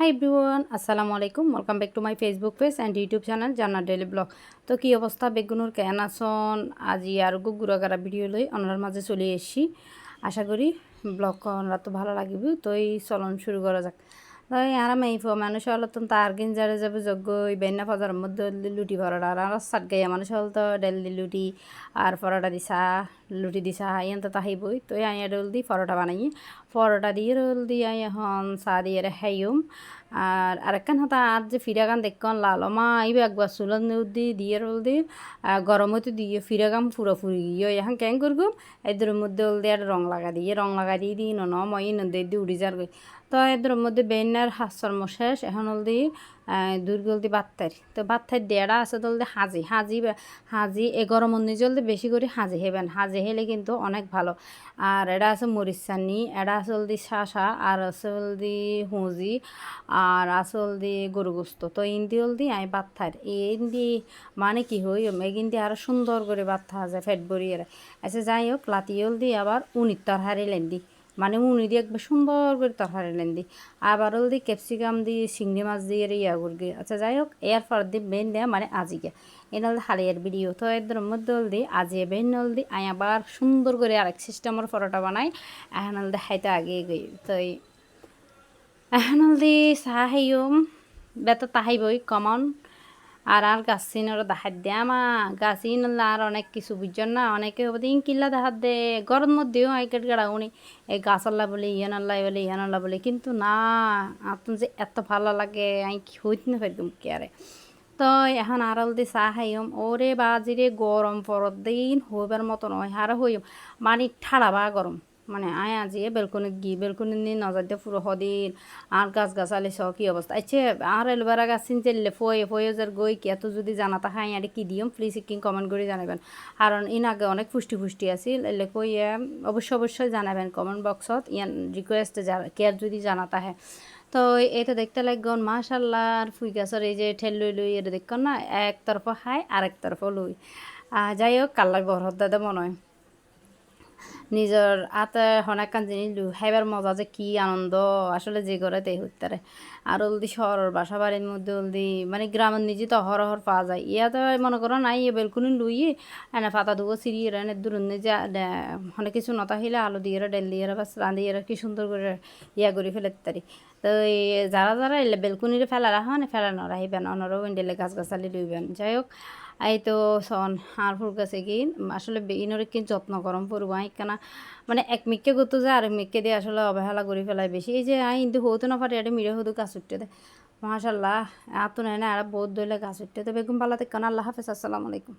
High everyone আসসালামু আলাইকুম welcome back to my Facebook page and YouTube channel জান্নার daily blog তো কী অবস্থা? বেগুনুর কেন আসন আজি আর গুড়াগাড়া ভিডিও লই ওনার মাঝে চলে এসছি। আশা করি ব্লগ ওনারা তো ভালো লাগবে। তো এই চলন শুরু করা যাক। তো আরাম এই মানুষ হলো তো তার কিন যারে যাবে যোগ্য। ওই বেন্না ফাজার মধ্যে লুটি পরোটা আর আর সাত গাইয়া মানুষ হল তো ডেল লুটি আর পরোটা দিছা লুটি দিছা ইয়ান তো তাহিবই তো আইয়া ডোল দি পরোটা বানাই পরোটা দিয়ে রোল দিয়ে এখন চা দিয়ে হাইম আর আরেকখান হাতা আর যে ফিরাগান দেখন লাল মা আইবে একবার চুলত দি দিয়ে রোল দি গরম হতে দিয়ে ফিরাগাম ফুরা ফুরি গিয়ে এখন কেন করব এদের মধ্যে ওল দিয়ে রং লাগা দিয়ে রং লাগা দিয়ে দিই ন মই নদী দিয়ে উড়ি যার তো এদের মধ্যে বেনার হাসর শেষ এখন ওল দূর গলদি বাত্তার। তো বাত্তার দেড়া আছে দলদি হাজি। হাজি হাজি এ গরম জলদি বেশি করে হাজি হেবেন। হাজি হেলে কিন্তু অনেক ভালো। আর এটা আছে মরিচানি এটা আছে হলদি শাসা, আর আছে হলদি হুঁজি, আর আছে হলদি গরু গোস্ত। তো ইন্দি হলদি আই বাত্তার। ইন্দি মানে কি হই? এগিন্দি আরও সুন্দর করে বাত্তা যায় ফেট বরিয়ে আচ্ছা যাই হোক, লাতি হলদি আবার উনির তরহারি লেন্দি। মানে উনি দিয়ে একবার সুন্দর করে তরকারি লেন দি। আবার দি ক্যাপসিকাম দিয়ে, চিংড়ি মাছ দিয়ে ইয়া করবি। আচ্ছা যাই হোক, এর পর দিয়ে বেন দেয়া মানে আজিকে এনাল হালিয়ার ভিডিও তো এদের মধ্যে দি আজিয়ে বেন নল দি আই আবার সুন্দর করে আরেক সিস্টেমের পরোটা বানাই। এখন দি খাইতে আগে গই। তো এখন দি চাহ হাইম বেতা তাহাইবই, কমন। আর আর গাছিন ওরা দেখাত দে, আমা গাছিন আর অনেক কিছু বুঝছেন না, অনেকে হবে ইন কিল্লা দেখাত দে, গরম মধ্যেও আইকেট গাড়া উনি, এই গাছ আল্লাহ বলে ইয়ান আল্লাহ বলে ইয়ান আল্লাহ বলে, কিন্তু না আপনি যে এত ভালো লাগে, আই হইতে না পারতাম কি আরে। তো এখন আড়াল দিয়ে চাহ খাইম, ওরে বাজিরে গরম পরত দিন, হইবার মতো নয় হারা হইম মানে ঠাড়া বা গরম। মানে আয় আজি বেলকনিত গি, বেলকনিত নি নজর পুরো হদিন আর গাছ গাছালি স কি অবস্থা আচ্ছা আর এলবারা গাছ চিনচিলে ফয়ে ফয়ে যার গই কি এত যদি জানাতা হাই আর কি দিম? প্লিজ কি কমেন্ট করে জানাবেন। কারণ ইন আগে অনেক পুষ্টি পুষ্টি আছিল এলে কই অবশ্যই অবশ্যই জানাবেন কমেন্ট বক্সত ইয়ান রিকোয়েস্ট কেয়ার যদি জানাতা হ্যাঁ তো এটা দেখতে লাগন মাশাল্লাহ আর ফুই গাছের এই যে ঠেল লই লই এটা দেখ না? এক তরফ খাই আর এক তরফ লই যাই হোক কাল্লার বরহত দাদা মনে হয় নিজের হাতে হনাকান জিনিস খাইবার মজা যে কি আনন্দ, আসলে যে করে তাই হইতারে আর ওলদি শহরের বাসা বাড়ির মধ্যে ওলদি মানে গ্রামের নিজে তো হর হর পাওয়া যায়। ইয়াতে মনে করো নাই এ বেলকুনি লুই এনে পাতা দুগো সিঁড়ি এনে দূরন যা অনেক কিছু নতা হইলে আলু দিয়ে ডেল দিয়ে বাস রাঁধি এরা কি সুন্দর করে ইয়া করে ফেলে তারি তো যারা যারা এলে বেলকুনিরে ফেলা রাখা মানে ফেলা নরাহিবেন অনরও ইন্ডেলে গাছ গাছালি লইবেন যাই হোক এই তো সন আর ফুল গাছে কি আসলে ইনরে কি যত্ন গরম পড়ব কেনা মানে এক মিকে করতে যায় আর মিকে দিয়ে আসলে অবহেলা করে ফেলায় বেশি। এই যে আই কিন্তু হতো না পারে এটা মিরে হতো গাছ উঠতে দেয় এত নেয় না, আর বহুত দইলে গাছ উঠতে তো বেগুন পালাতে কান, আল্লাহ হাফেজ, আসসালামু আলাইকুম।